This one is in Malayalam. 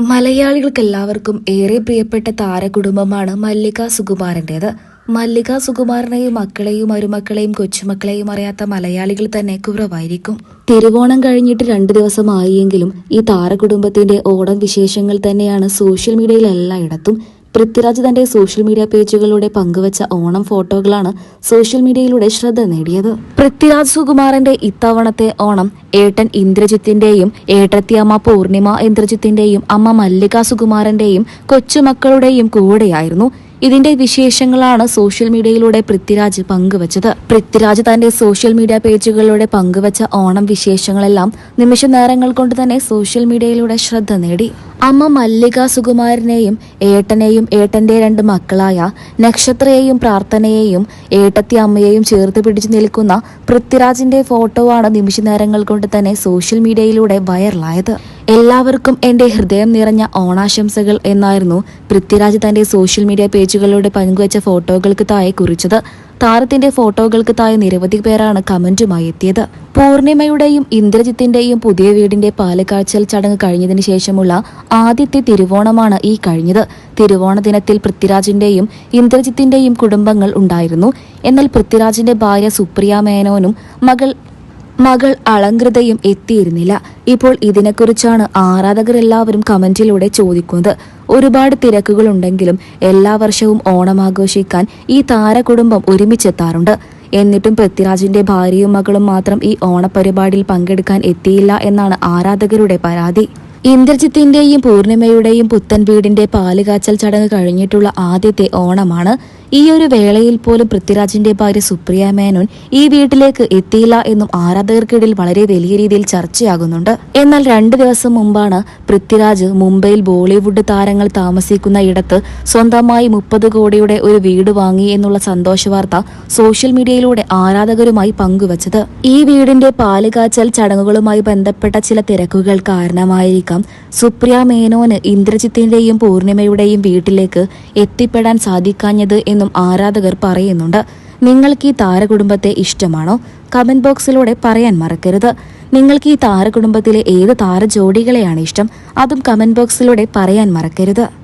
മലയാളികൾക്ക് എല്ലാവർക്കും ഏറെ പ്രിയപ്പെട്ട താരകുടുംബമാണ് മല്ലിക സുകുമാരന്റേത് മല്ലിക സുകുമാരനെയും മക്കളെയും മരുമക്കളെയും കൊച്ചുമക്കളെയും അറിയാത്ത മലയാളികൾ തന്നെ കുറവായിരിക്കും. തിരുവോണം കഴിഞ്ഞിട്ട് രണ്ടു ദിവസമായെങ്കിലും ഈ താരകുടുംബത്തിന്റെ ഓണം വിശേഷങ്ങൾ തന്നെയാണ് സോഷ്യൽ മീഡിയയിൽ എല്ലായിടത്തും പൃഥ്വിരാജ് തന്റെ സോഷ്യൽ മീഡിയ പേജുകളിലൂടെ പങ്കുവച്ച ഓണം ഫോട്ടോകളാണ് സോഷ്യൽ മീഡിയയിലൂടെ ശ്രദ്ധ നേടിയത്. പൃഥ്വിരാജ് സുകുമാരന്റെ ഇത്തവണത്തെ ഓണം ഏട്ടൻ ഇന്ദ്രജിത്തിന്റെയും ഏട്ടത്തിയമ്മ പൂർണിമ ഇന്ദ്രജിത്തിന്റെയും അമ്മ മല്ലിക സുകുമാരന്റെയും കൊച്ചുമക്കളുടെയും കൂടെയായിരുന്നു. ഇതിന്റെ വിശേഷങ്ങളാണ് സോഷ്യൽ മീഡിയയിലൂടെ പൃഥ്വിരാജ് പങ്കുവച്ചത്. പൃഥ്വിരാജ് തന്റെ സോഷ്യൽ മീഡിയ പേജുകളിലൂടെ പങ്കുവച്ച ഓണം വിശേഷങ്ങളെല്ലാം നിമിഷ നേരങ്ങൾ കൊണ്ട് തന്നെ സോഷ്യൽ മീഡിയയിലൂടെ ശ്രദ്ധ നേടി. അമ്മ മല്ലിക സുകുമാരനെയും ഏട്ടനെയും ഏട്ടന്റെ രണ്ട് മക്കളായ നക്ഷത്രയെയും പ്രാർത്ഥനയെയും ഏട്ടത്തി അമ്മയെയും ചേർത്ത് പിടിച്ചു നിൽക്കുന്ന പൃഥ്വിരാജിന്റെ ഫോട്ടോ ആണ് നിമിഷ നേരങ്ങൾ കൊണ്ട് തന്നെ സോഷ്യൽ മീഡിയയിലൂടെ വൈറലായത്. എല്ലാവർക്കും എന്റെ ഹൃദയം നിറഞ്ഞ ഓണാശംസകൾ എന്നായിരുന്നു പൃഥ്വിരാജ് തന്റെ സോഷ്യൽ മീഡിയ പേജുകളിലൂടെ പങ്കുവച്ച ഫോട്ടോകൾക്ക് താഴെ കുറിച്ചത്. താരത്തിന്റെ ഫോട്ടോകൾക്ക് താഴെ നിരവധി പേരാണ് കമന്റുമായി എത്തിയത്. പൂർണിമയുടെയും ഇന്ദ്രജിത്തിന്റെയും പുതിയ വീടിന്റെ പാലക്കാഴ്ചൽ ചടങ്ങ് കഴിഞ്ഞതിന് ശേഷമുള്ള ആദ്യത്തെ തിരുവോണമാണ് ഈ കഴിഞ്ഞത്. തിരുവോണ ദിനത്തിൽ പൃഥ്വിരാജിന്റെയും ഇന്ദ്രജിത്തിന്റെയും കുടുംബങ്ങൾ ഉണ്ടായിരുന്നു. എന്നാൽ പൃഥ്വിരാജിന്റെ ഭാര്യ സുപ്രിയ മേനോനും മകൾ മകൾ അളങ്കൃതയും എത്തിയിരുന്നില്ല. ഇപ്പോൾ ഇതിനെക്കുറിച്ചാണ് ആരാധകർ എല്ലാവരും കമന്റിലൂടെ ചോദിക്കുന്നത്. ഒരുപാട് തിരക്കുകളുണ്ടെങ്കിലും എല്ലാ വർഷവും ഓണം ആഘോഷിക്കാൻ ഈ താരകുടുംബം ഒരുമിച്ചെത്താറുണ്ട്. എന്നിട്ടും പൃഥ്വിരാജിന്റെ ഭാര്യയും മകളും മാത്രം ഈ ഓണപരിപാടിയിൽ പങ്കെടുക്കാൻ എത്തിയില്ല എന്നാണ് ആരാധകരുടെ പരാതി. ഇന്ദ്രജിത്തിന്റെയും പൂർണിമയുടെയും പുത്തൻ വീടിന്റെ പാലുകാച്ചൽ ചടങ്ങ് കഴിഞ്ഞിട്ടുള്ള ആദ്യത്തെ ഓണമാണ് ഈ ഒരു വേളയിൽ പോലും പൃഥ്വിരാജിന്റെ ഭാര്യ സുപ്രിയ മേനോൻ ഈ വീട്ടിലേക്ക് എത്തിയില്ല എന്നും ആരാധകർക്കിടയിൽ വളരെ വലിയ രീതിയിൽ ചർച്ചയാകുന്നുണ്ട്. എന്നാൽ രണ്ടു ദിവസം മുമ്പാണ് പൃഥ്വിരാജ് മുംബൈയിൽ ബോളിവുഡ് താരങ്ങൾ താമസിക്കുന്ന ഇടത്ത് സ്വന്തമായി മുപ്പത് കോടിയുടെ ഒരു വീട് വാങ്ങി എന്നുള്ള സന്തോഷ വാർത്ത സോഷ്യൽ മീഡിയയിലൂടെ ആരാധകരുമായി പങ്കുവച്ചത്. ഈ വീടിന്റെ പാലുകാച്ചൽ ചടങ്ങുകളുമായി ബന്ധപ്പെട്ട ചില തിരക്കുകൾ കാരണമായിരിക്കാം. സുപ്രിയ മേനോന് ഇന്ദ്രജിത്തിന്റെയും പൂർണിമയുടെയും വീട്ടിലേക്ക് എത്തിപ്പെടാൻ സാധിക്കാഞ്ഞത് എന്നും ആരാധകർ പറയുന്നുണ്ട്. നിങ്ങൾക്ക് ഈ താരകുടുംബത്തെ ഇഷ്ടമാണോ? കമന്റ് ബോക്സിലൂടെ പറയാൻ മറക്കരുത്. നിങ്ങൾക്ക് ഈ താരകുടുംബത്തിലെ ഏത് താര താരജോഡികളെയാണ് ഇഷ്ടം? അതും കമന്റ് ബോക്സിലൂടെ പറയാൻ മറക്കരുത്.